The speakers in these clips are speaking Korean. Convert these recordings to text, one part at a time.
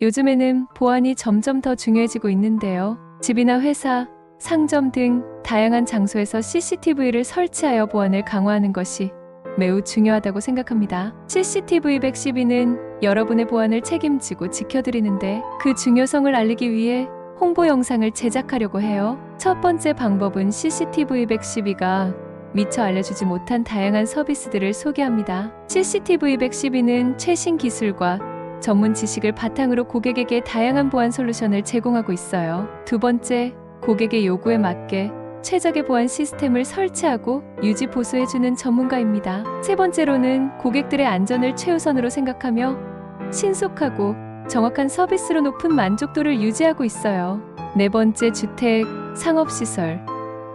요즘에는 보안이 점점 더 중요해지고 있는데요. 집이나 회사, 상점 등 다양한 장소에서 CCTV를 설치하여 보안을 강화하는 것이 매우 중요하다고 생각합니다. CCTV 112는 여러분의 보안을 책임지고 지켜드리는데 그 중요성을 알리기 위해 홍보 영상을 제작하려고 해요. 첫 번째 방법은 CCTV 112가 미처 알려주지 못한 다양한 서비스들을 소개합니다. CCTV 112는 최신 기술과 전문 지식을 바탕으로 고객에게 다양한 보안 솔루션을 제공하고 있어요. 두 번째, 고객의 요구에 맞게 최적의 보안 시스템을 설치하고 유지 보수해주는 전문가입니다. 세 번째로는 고객들의 안전을 최우선으로 생각하며 신속하고 정확한 서비스로 높은 만족도를 유지하고 있어요. 네 번째, 주택, 상업시설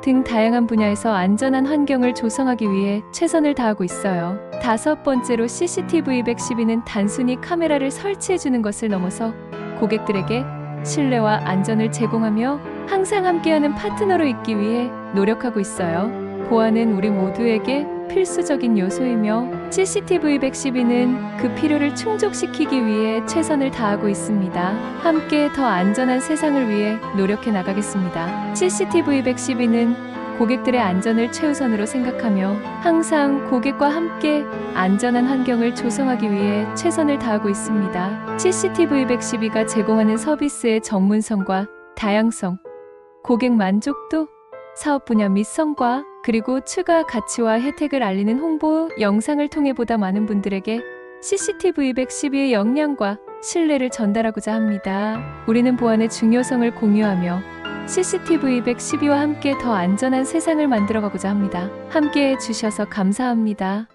등 다양한 분야에서 안전한 환경을 조성하기 위해 최선을 다하고 있어요. 다섯 번째로 CCTV 112는 단순히 카메라를 설치해주는 것을 넘어서 고객들에게 신뢰와 안전을 제공하며 항상 함께하는 파트너로 있기 위해 노력하고 있어요. 보안은 우리 모두에게 필수적인 요소이며 CCTV 112는 그 필요를 충족시키기 위해 최선을 다하고 있습니다. 함께 더 안전한 세상을 위해 노력해 나가겠습니다. CCTV 112는 고객들의 안전을 최우선으로 생각하며 항상 고객과 함께 안전한 환경을 조성하기 위해 최선을 다하고 있습니다. CCTV 112가 제공하는 서비스의 전문성과 다양성, 고객 만족도, 사업 분야 및 성과, 그리고 추가 가치와 혜택을 알리는 홍보 영상을 통해 보다 많은 분들에게 CCTV 112의 역량과 신뢰를 전달하고자 합니다. 우리는 보안의 중요성을 공유하며 CCTV 112와 함께 더 안전한 세상을 만들어가고자 합니다. 함께 해 주셔서 감사합니다.